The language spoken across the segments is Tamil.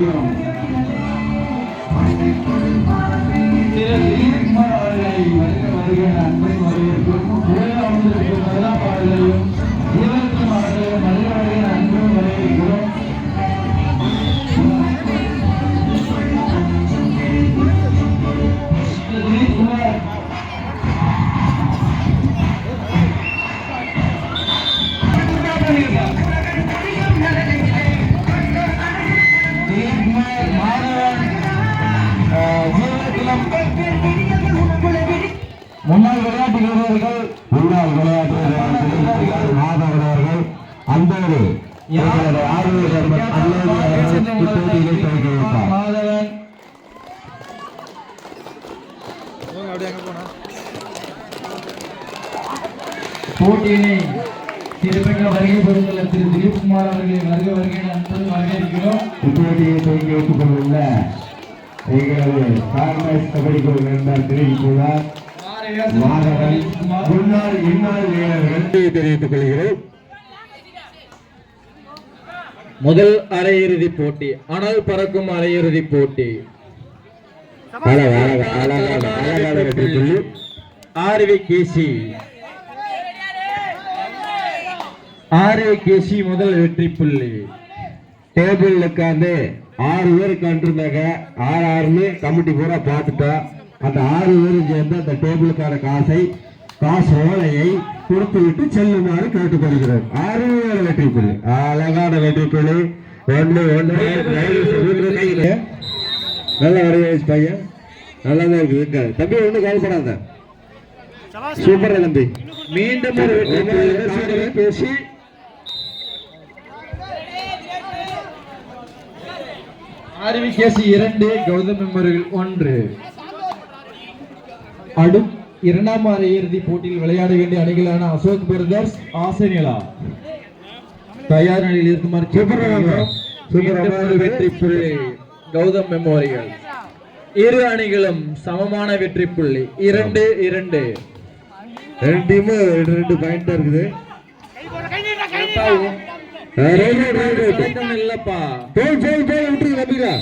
வரவேற்கிறோம் திரு அன்போடு எங்களுடைய ஆர்வலர் இப்போட்டியை துவக்கி வைத்தார் மாதவன் போட்டியினை சிறப்பாக வருகை புரிந்துள்ள திரு திலீப்குமார் அவர்களை வருக வருகை என அன்புடன் வரவேற்கிறோம். இப்போட்டியை துவக்கி வைத்துக் கொண்டுள்ள எங்களது கார்மேஸ் கபடி குழு நண்பர் திலீப்குமார். மாதவன் முன்னாள் இன்னாள் வீரர்கள். தெரிவித்துக் கொள்கிறேன். முதல் அரையிறுதி போட்டி அனல் பறக்கும் அரையிறுதி போட்டி. ஆர்வி கேசி. ஆர்வி கேசி முதல் வெற்றி புள்ளி. டேபிள் உட்காந்து ஆறு பேர் உட்காந்துருந்தாங்க ஆறு ஆறுன்னு கமிட்டி பூரா பார்த்துட்டோம். அந்த ஆறு பேரும் சேர்ந்து அந்த டேபிளுக்கான காசை காசு ஓலையை கொடுத்துவிட்டு செல்லுமாறு கேட்டுக்கொள்கிறோம் அருமையான வெற்றி அழகான வெற்றி ஒன்று ஒன்று. நல்ல வரைவேஸ் பையன். நல்லா தான் இருக்குது தம்பி ஒன்றும் கவலைப்படாத. சூப்பர் தம்பி. மீண்டும் ஒரு பேசி. ஆர்வி கேசி இரண்டு கௌதம் மெமோரியல் ஒன்று. அடும் இரண்டாம் அரையிறுதி போட்டியில் விளையாட வேண்டிய அணிகளான அசோக் பிரதர்ஸ் ஆசனிலா தயார் நிலையில் இருக்குமாறு வெற்றி புள்ளி கௌதம் மெமோரியல். இரு அணிகளும் சமமான வெற்றி புள்ளி இரண்டு இரண்டு. ரெண்டு ரெண்டு ரெண்டு பாயிண்ட் இருக்குது. இல்லப்பா. நம்பிக்கா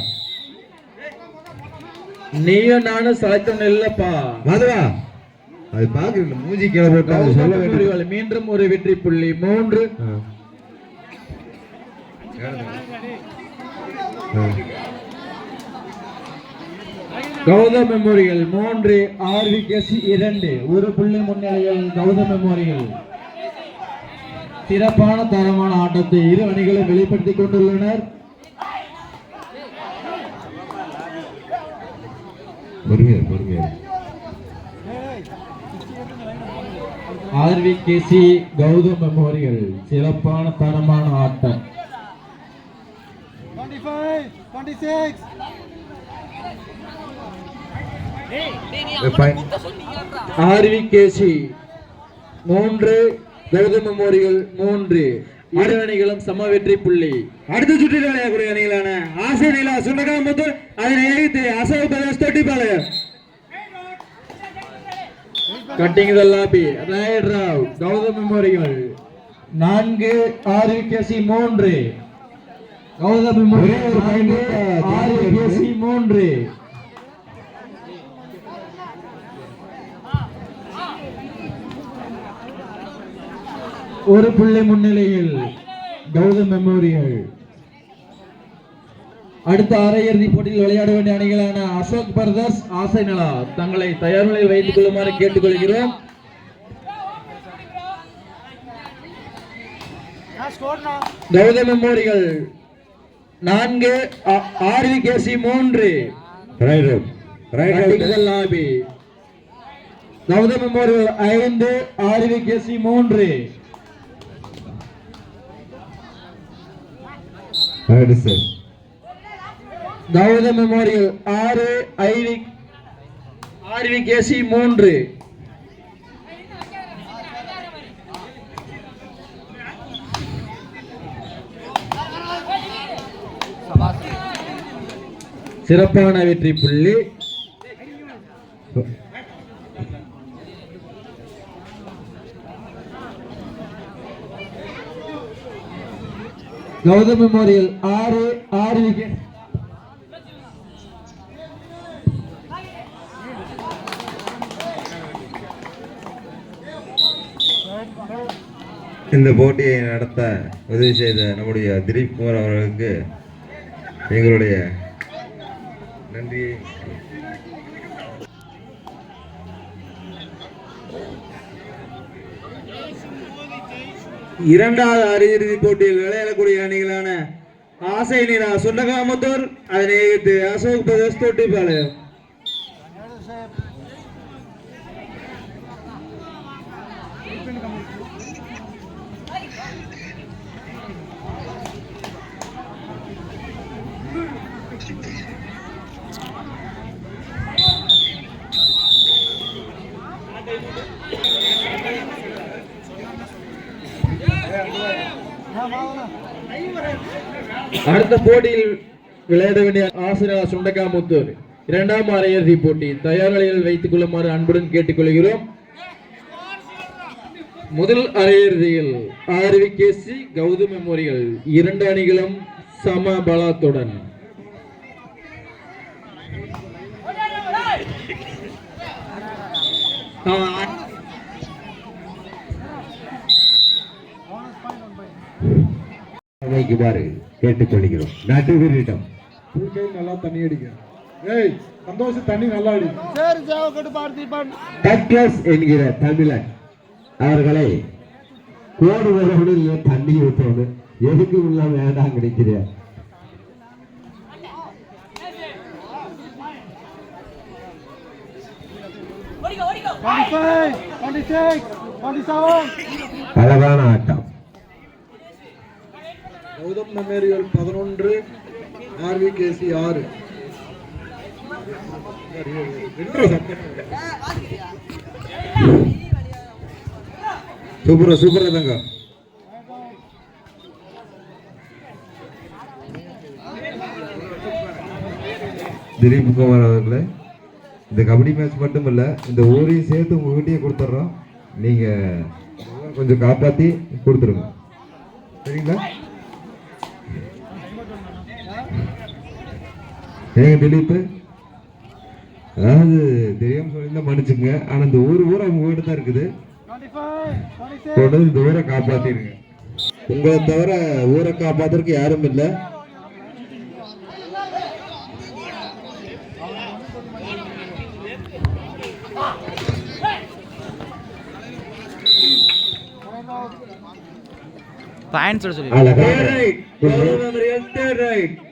நீயும் நானும் சலக்கம் இல்லப்பா. மதுவா அது பாக்குறீங்க மூஞ்சி கீழே போட்டு சொல்ல மெமோரியல் மீண்டும் ஒரு வெற்றி புள்ளி மூன்று. கௌதம் மெமோரியல் மூன்று. ஆர்விகேசி இரண்டு. ஒரு புள்ளி முன்னிலையில் கௌதம் மெமோரியல். சிறப்பான தரமான ஆட்டத்தை இரு அணிகளும் வெளிப்படுத்திக் கொண்டுள்ளனர். பொறுமையா பொறுமையா ஆர்விகேசி கௌதம் மெமோரியல் சிறப்பான தரமான ஆட்டம். 25, 26. ஆர்விகேசி மூன்று கௌதம் மெமோரியல் மூன்று. இரு அணிகளும் சம வெற்றி புள்ளி. அடுத்த சுற்றில் விளையாடக்கூடிய அணிகளான ஆசை நிலா சுண்டகாமுத்தூர் அதனை இணைத்து Ashok Pradesh Thottipalayam. Cutting the lobby right Rao Gautham memorial நான்கு ஆர்விகேசி மூன்று கௌதம் மெமோரியல் நான்கு, ஆர்விகேசி மூன்று ஒரு புள்ளி முன்னிலையில் கௌதம் மெமோரியல் அடுத்த அரையிறுதி போட்டியில் விளையாட வேண்டிய அணிகளான அசோக் பிரதர்ஸ் ஆசை நலா. தங்களை தயார் நிலையில் வைத்துக் கொள்ளுமாறு கேட்டுக்கொள்கிறோம். கௌதம் மெமோரியல் நான்கு மூன்று. ரைட் ரைட் கட்டிங்கல் லாபி கௌதம் மெமோரியல் ஐந்து ஆர்விகேசி மூன்று. ரைட் சார் தௌத மெமோரியல் ஆறு ஐவி ஆர்விகேசி மூன்று. சிறப்பான வெற்றி புள்ளி. கௌதம் மெமோரியல் ஆறு ஆறு விக்கெட் இந்த போட்டியை நடத்த உதவி செய்த நம்முடைய திலீப் குமார் அவர்களுக்கு எங்களுடைய நன்றியை இரண்டாவது அரையிறுதி போட்டியில் விளையாடக்கூடிய அணிகளான ஆசை நிலா சுண்டகாமத்தூர் அதனை எதிர்த்து அசோக் பிரதேஷ் தொட்டிப்பாளையம். அடுத்த போட்டியில் விளையாட வேண்டிய ஆசிரியர் சுண்டக்காமுத்தூர் இரண்டாம் அரையிறுதி போட்டி தயார் நிலையில் வைத்துக் கொள்ளுமாறு அன்புடன் கேட்டுக்கொள்கிறோம் முதல் அரையிறுதியில் ஆர்விகேசி கௌது மெமோரியல் இரண்டு அணிகளும் சம பலத்துடன் அமைக்குமாறு கேட்டுக்கொள்கிறோம் நடுவரிடம் கை நல்லா தண்ணி அடிக்கும் ஏய் சந்தோஷம் தண்ணி நல்லா அடி. சரி தேவைப்பட்டு பார்த்திபன் டக்ளஸ் என்கிற தமிழன் அவர்களை கோடு வரவனில் தண்ணி ஊற்றணும் எதுக்கு உள்ள வேண்டாம் செவன் அழகான ஆட்டம். கௌதம் மெமோரியல் பதினொன்று ஆர்விகேசி ஆறு. சூப்பரா சூப்பரா தங்க திலீப் குமார் அவர்களே இந்த கபடி மேட்ச் மட்டும் இல்லை இந்த ஊரையும் சேர்த்து உங்ககிட்டயே கொடுத்துட்றோம் நீங்கள் கொஞ்சம் காப்பாற்றி கொடுத்துருங்க. சரிங்களா? ஏங்க திலீப் அதாவது தெரியாம சொல்லியிருந்தா மன்னிச்சுங்க ஆனா இந்த ஊர் ஊரா உங்ககிட்ட தான் இருக்குது. தொடர்ந்து இந்த ஊரை காப்பாத்திருங்க. உங்களை தவிர ஊரை காப்பாத்துறதுக்கு யாரும் இல்ல. பாயிண்ட்ஸ் சொல்லி அழகான கௌதம்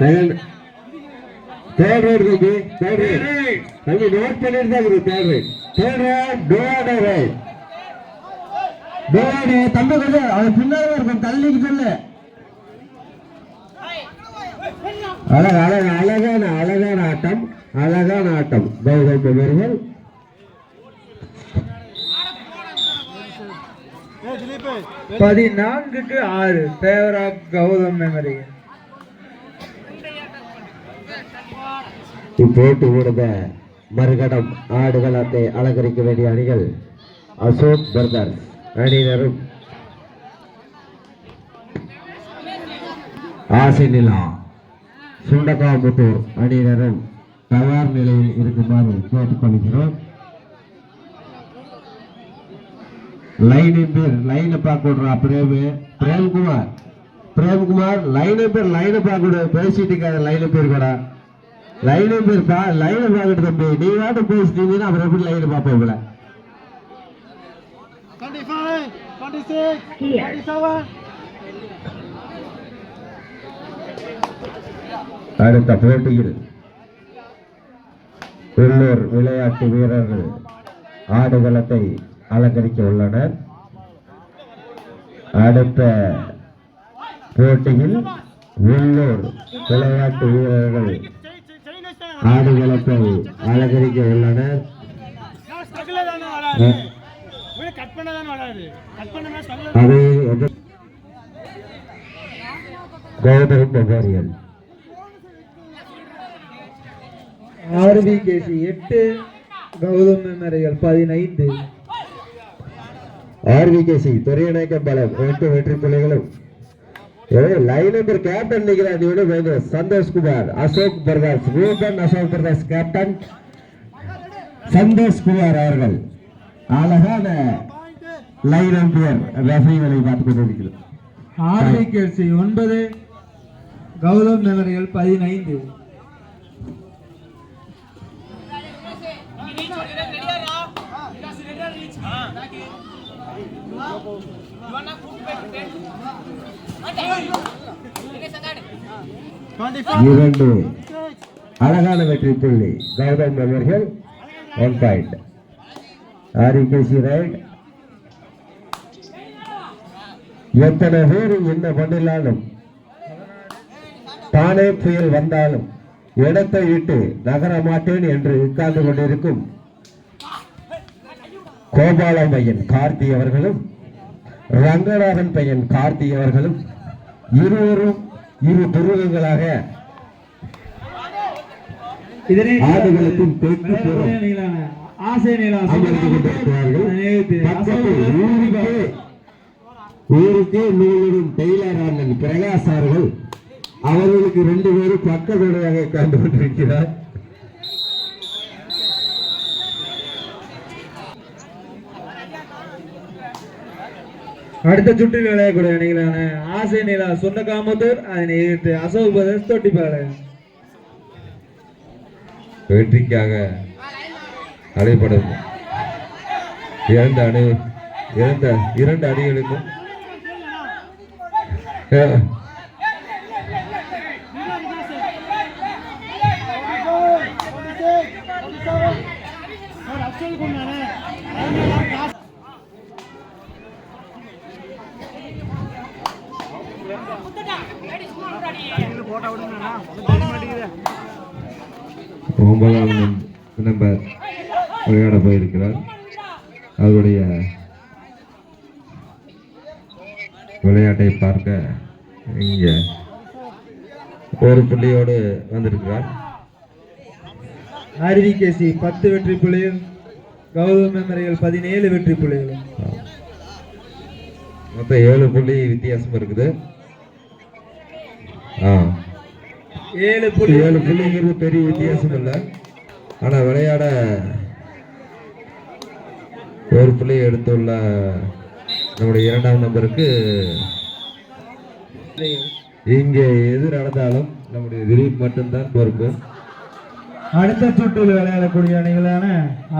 மெமோரியல் தேர்ட் ரைட் தம்பி. பண்ணிட்டு தான் இருக்கு. Third. Right, no other right. No other, தம்பி கொஞ்சம் அவன் பின்னாடி இருக்கும். தள்ளிக்கு சொல்லு. அழகு அழகு அழகான அழகான ஆட்டம் அழகான ஆட்டம் கௌதம் திலீப். பதினான்குக்கு ஆறு. ஃபேவர் ஆஃப் கௌதம் மெமோரியல் இப்போட்டு ஓடுத மறுகடம் ஆடுகளத்தை அலங்கரிக்க வேண்டிய அணிகள் அசோக் பிரதர்ஸ் அணியினரும் ஆசை நிலா சுண்டகாம்புத்தூர் அணியினரும் தயார் நிலையில் இருக்குமாறு கேட்டுக்கொள்கிறோம். லைன் பேர் லைனை பார்க்க விடுறா பிரேமு. பிரேம்குமார். பிரேம்குமார் லைனை பேர் லைனை பார்க்க விடு. பேசிட்டு இருக்காது லைனை பேர் கூட லைனு பேர் லைனை பார்க்கட்டு தம்பி. நீ வாட்டு பேசிட்டீங்கன்னா அப்புறம் எப்படி லைனை பார்ப்போம் உங்களை அடுத்த போட்டியில் உள்ளூர் விளையாட்டு வீரர்கள் ஆடுகளத்தை அலங்கரிக்க உள்ளனர். அடுத்த போட்டியில் உள்ளூர் விளையாட்டு வீரர்கள் ஆடுகளத்தை அலங்கரிக்க உள்ளனர் அதை எதிர் கௌதம் மெமோரியல் ஆர்விகேசி எட்டு கௌதம் மெமோரியல் பதினைந்து. ஆர்விகேசி துறையநாயக்கம் பலம் எட்டு வெற்றி புள்ளிகளும் நம்பர் கேப்டன் நிற்கிறார் நீ விட வேண்டும் சந்தோஷ்குமார் அசோக் பிரதாஸ் ரூபன் அசோக் பிரதாஸ் கேப்டன் சந்தோஷ்குமார் அவர்கள். அழகான லைன் அம்பியர் ரெஃபரி வேலை பார்த்துக் கொண்டிருக்கிறது ஆர்விகேசி ஒன்பது கௌதம் மெமரியல் பதினைந்து. இரண்டு அழகான வெற்றி புள்ளி. கௌதம் அவர்கள் ஒன் பாயிண்ட் ஆரிகேசி ரைட். எத்தனை பேர் என்ன பண்ணினாலும் தானே புயல் வந்தாலும் இடத்தை விட்டு நகர மாட்டேன் என்று உட்கார்ந்து கொண்டிருக்கும் கோபாலம் பையன் கார்த்தி அவர்களும் ரங்கநாதன் பையன் கார்த்தி அவர்களும் இருவரும் இரு துருவங்களாக ஆடுகளுக்கும் தெற்கு புறம் அமர்ந்து கொண்டிருக்கிறார்கள். ஊருக்கே நூலிடும் டெய்லர் அண்ணன் பிரகாஷ் அவர்கள். அவர்களுக்கு ரெண்டு பேரும் பக்கத்துடையாக கண்டு கொண்டிருக்கிறார். அடுத்த சுற்றில் விளையாடக்கூடிய அணிகளான ஆசை நிலா சொந்தகாமத்தூர் அதனை எதிர்த்து அசோக் பிரதர்ஸ் தொட்டிப்பாளையம் வெற்றிக்காக அழைப்படும் இரண்டு அணி இரண்டு இரண்டு அணிகளுக்கும் ஒன்பதாம் நம்- நம்பர் விளையாட போயிருக்கிறார். அவருடைய விளையாட்டை பார்க்க இங்க ஒரு புள்ளியோடு வந்திருக்கிறார். ஆர்விகேசி பத்து வெற்றி புள்ளியும் கௌதம் மெமரியல் பதினேழு வெற்றி புள்ளிகளும். மொத்தம் ஏழு புள்ளி வித்தியாசம் இருக்குது. ஏழு புள்ளி ஏழு புள்ளிங்கிறது பெரிய வித்தியாசம் இல்லை. ஆனா விளையாட ஒரு புள்ளி எடுத்துள்ள நம்முடைய இரண்டாம் நம்பருக்கு இங்கே எது நடந்தாலும் நம்முடைய திலீப் மட்டும்தான் பொறுப்பு. அடுத்த சுற்றில் விளையாடக்கூடிய அணிகளான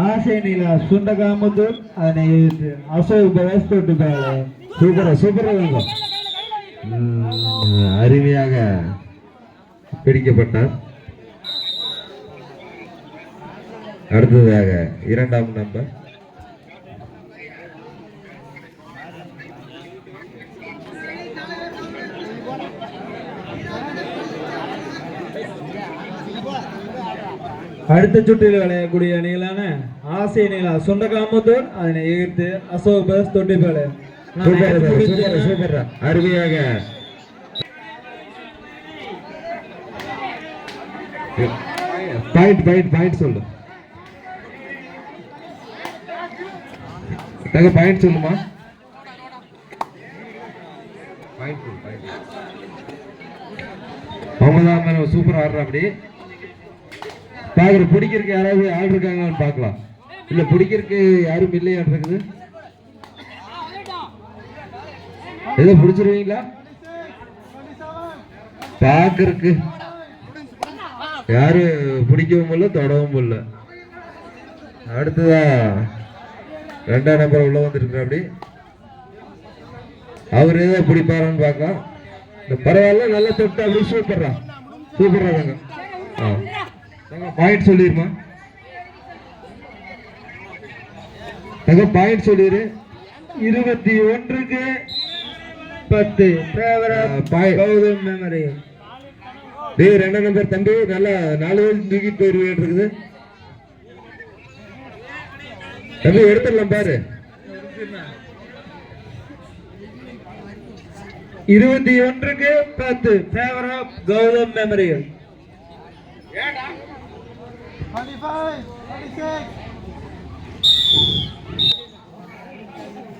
ஆசை நிலா சுண்டகாமத்தூர் அதனை எதிர்த்து அசோக் பிரதர்ஸ் தொட்டிப்பாளையம் சூப்பரா சூப்பரா வாங்க அருமையாக பிடிக்கப்பட்டார். அடுத்ததாக இரண்டாம் நம்பர். அடுத்த சுற்றில் விளையக்கூடிய அணிகளான ஆசை சொந்த சொந்தகாமத்தூர் அதனை எதிர்த்து Ashok brothers Thottipalayam. Super super super அருமையாக பாயிண்ட் பாயிண்ட் பாயிண்ட் சொல்லு தங்க பாயிண்ட் சொல்லுமா பாயிண்ட் சொல்லு பாயிண்ட் ஒன்பதாம் மேல சூப்பர் ஆடுற அப்படி. பாக்குற பிடிக்கிறதுக்கு யாராவது ஆள் இருக்காங்கன்னு பார்க்கலாம். இல்ல பிடிக்கிறதுக்கு யாரும் இல்லையான்றது ஏதோ பிடிச்சிருவீங்களா பாக்குறதுக்கு. யாரு பிடிக்கவும் இல்லை தொடவும் இல்லை. அடுத்ததா ரெண்டாம் நம்பர் உள்ள வந்திருக்கிற அப்படி அவர் ஏதோ பிடிப்பாரான்னு பார்க்கலாம். இந்த பரவாயில்ல நல்லா தொட்டு அப்படி சூப்பர்ரா சூப்பரா தாங்க ஆ. பாயிண்ட் சொல்லிடுமா தங்க பாயிண்ட் சொல்லிடு இருபத்தி ஒன்றுக்கு பத்து. கௌதம் மெமரியல் டேய் ரெண்டாம் நம்பர் தம்பி நல்லா நாலு பேர் தூக்கிட்டு போயிருவேன் இருக்குது. தம்பி எடுத்துடலாம் பாரு. இருபத்தி ஒன்றுக்கு பத்து. ஃபேவர் ஆஃப் கௌதம் மெமரியல்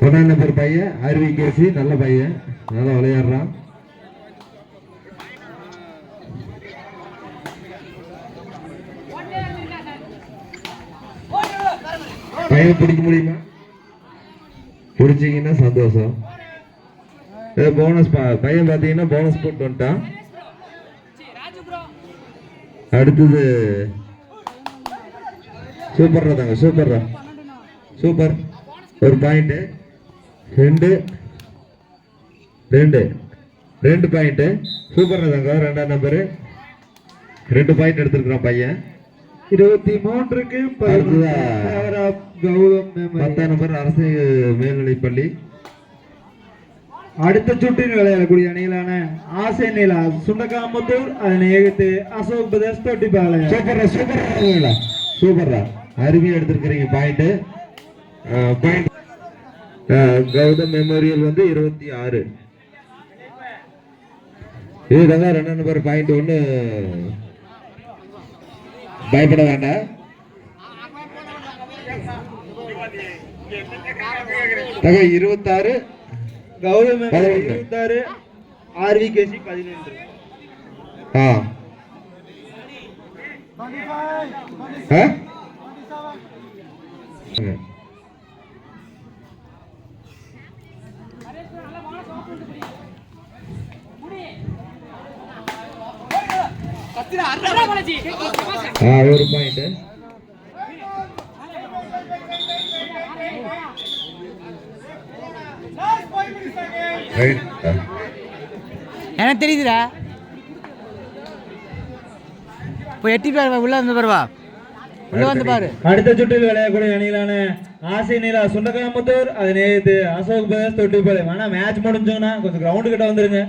ஒன்றாம் நம்பர் பையன் அருவி கேசி நல்ல பையன். நல்லா விளையாடுறான் பையன் பிடிக்க முடியுமா? பிடிச்சிங்கன்னா சந்தோஷம். போனஸ் பையன் பார்த்தீங்கன்னா போனஸ் போட்டு வந்துட்டான். அடுத்தது சூப்பர்ரா தாங்க சூப்பர்ரா சூப்பர் ஒரு பாயிண்ட்டு ரெண்டு. ரெண்டு. ரெண்டு பாயிண்ட்டு சூப்பர்ரா தாங்க ரெண்டாம் நம்பரு ரெண்டு பாயிண்ட் எடுத்துருக்குறான் பையன். இருபத்தி மூன்றுக்கு பத்தாம் நம்பர் அரசு மேல்நிலைப்பள்ளி. அடுத்த சுற்றில் விளையாடக்கூடிய அணிகளான ஆசை நிலா சுண்டகாமுத்தூர் அதனை எதிர்த்து அசோக் பிரதர்ஸ் தொட்டிப்பாளையம். சூப்பர்ரா சூப்பர்ரா சூப்பர்ரா. அருமையா எடுத்திருக்கிறீங்க பாயிண்ட் பாயிண்ட் கௌதம் மெமோரியல் வந்து இருபத்தி ஆறு. இதுதாங்க ரெண்டாம் நம்பர் பாயிண்ட் ஒன்று பயப்பட வேண்டாம். தக இருபத்தாறு. கௌதம். இருபத்தாறு. ஆர்விகேசி பதினொன்று. ஆ. ஆ? ஒரு பாயிண்ட் எனக்கு தெரியுதுடா. இப்போ எட்டி பாரு உள்ள வந்து பாருவா உள்ள வந்து பாரு. அடுத்த சுற்றில் விளையாடக்கூடிய அணிகளான ஆசை நிலா சுண்டகாமுத்தூர் அதனை எதிர்த்து அசோக் பிரதர்ஸ் தொட்டிப்பாளையம். ஆனா மேட்ச் முடிஞ்சோன்னா கொஞ்சம் கிரவுண்டு கிட்ட வந்துருங்க.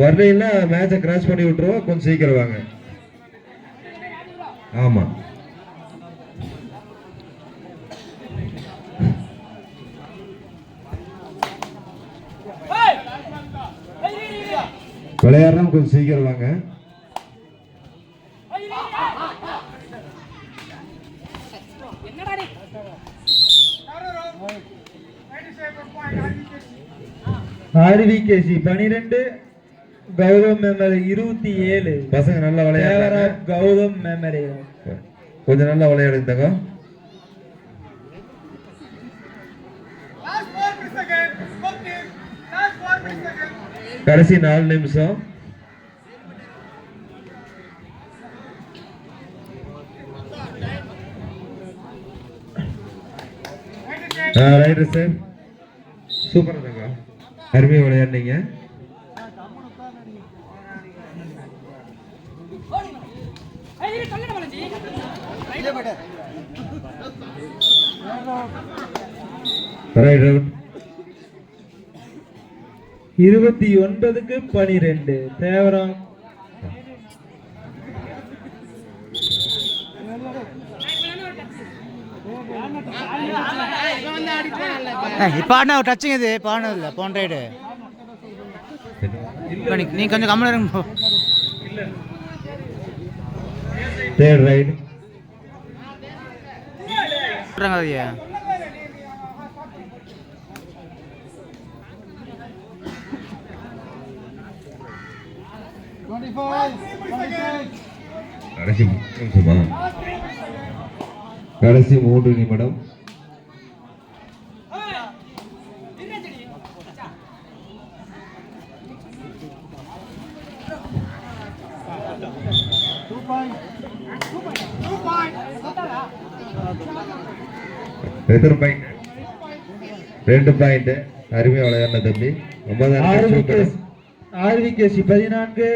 வரலைன்னா மேட்சை கிராஸ் பண்ணி விட்டுருவோம் கொஞ்சம் சீக்கிரம் வாங்க. ஆமாம் விளையாடுறோம் கொஞ்சம் சீக்கிரம் வாங்க. ஆர்விகேசி பனிரெண்டு. கௌதம் மெமரி இருபத்தி ஏழு. பசங்க நல்லா விளையாடுறாங்க. கௌதம் மெமரி. கொஞ்சம் நல்லா விளையாடுங்க. கடைசி நாலு நிமிஷம். ரைட்டு சார் சூப்பர் தாங்க அருமையாக விளையாடுனீங்க. இருபத்தி ஒன்பதுக்கு பனிரெண்டு. தேவரம் இப்போ ஒரு டச்சிங் இது. இப்போ ஆடினது இல்லை போன ரைடு நீ கொஞ்சம் கம்மல இருங்க. தேர்ட் ரைட் சொல்கிறாங்க அதையே. கடைசி கடைசி மூன்று நிமிடம். எத்தனை பாயிண்ட் ரெண்டு பாயிண்ட் அருமையா விளையாடின தம்பி. ஒன்பதாயிரம் ஆர்விகேசி பதினான்கு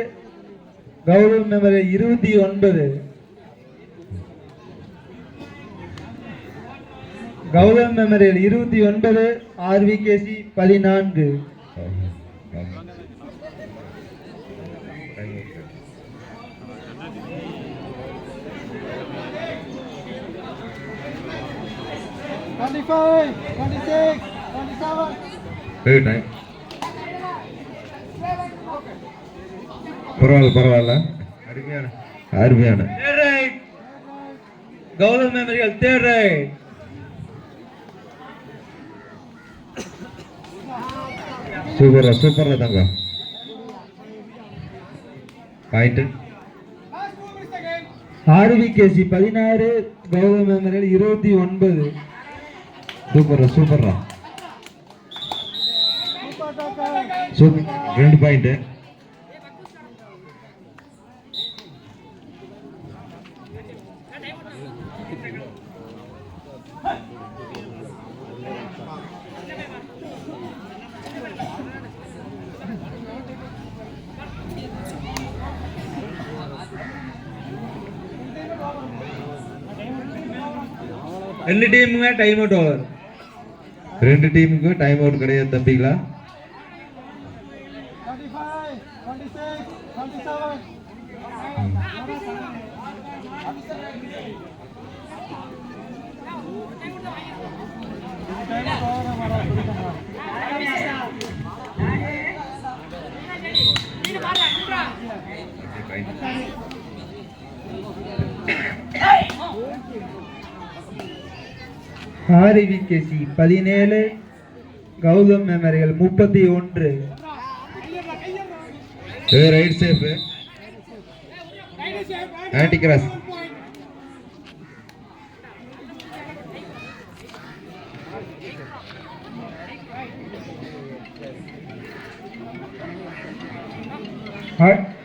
கௌதம் மெமரி இருபத்தி ஒன்பது. கௌதம் மெமரியல் இருபத்தி ஒன்பது ஆர்விகேசி பதினான்கு. ஏய், time. பரவாயில்ல பரவாயில்ல. அருமையான. கௌதம் மெமரியல் தேர்ட் ரைட் சூப்பரா சூப்பரா தங்க பாயிண்ட். ஆர்விகேசி பதினாறு கௌதம் மெமரியல் இருபத்தி ஒன்பது. சூப்பர் சூப்பர்ரா சூப்பர் ரெண்டு பாயிண்ட் ఎన్ని టీమ్గా టైం అవుట్ ఓవర్ ரெண்டு டீமுக்கும் டைம் அவுட் கிடையாது தம்பிங்களா twenty five seven R V K C பதினேழு கௌதம் மெமரியல் முப்பத்தி ஒன்று. ரைட் சேஃப் ஆன்டி கிராஸ்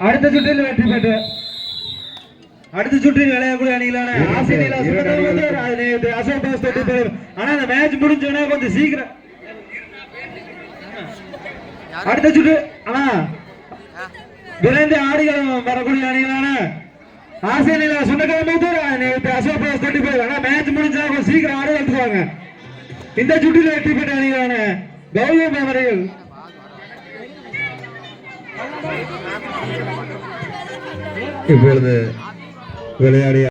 அடுத்த சுற்றில் வெற்றி பெற்று. அடுத்த சுற்றில் விளையாடக்கூடிய அணிகளான இரண்டு அணிகளுக்கும். அசோக் பாஸ் தொட்டு போயிடும் ஆனா அந்த மேட்ச் முடிஞ்சோடனே கொஞ்சம் சீக்கிரம். அடுத்த சுற்று. ஆனா விரைந்து ஆடிகளும் வரக்கூடிய அணிகளான ஆசிரியர் சுண்டக்கிழமை அசோக் பாஸ் தொட்டு போயிடும் ஆனா மேட்ச் முடிஞ்சா கொஞ்சம் சீக்கிரம் ஆடி வந்துருவாங்க இந்த சுற்றில் வெற்றி பெற்ற அணிகளான கௌதம் மெமரியல் இப்பொழுது விளையாடிய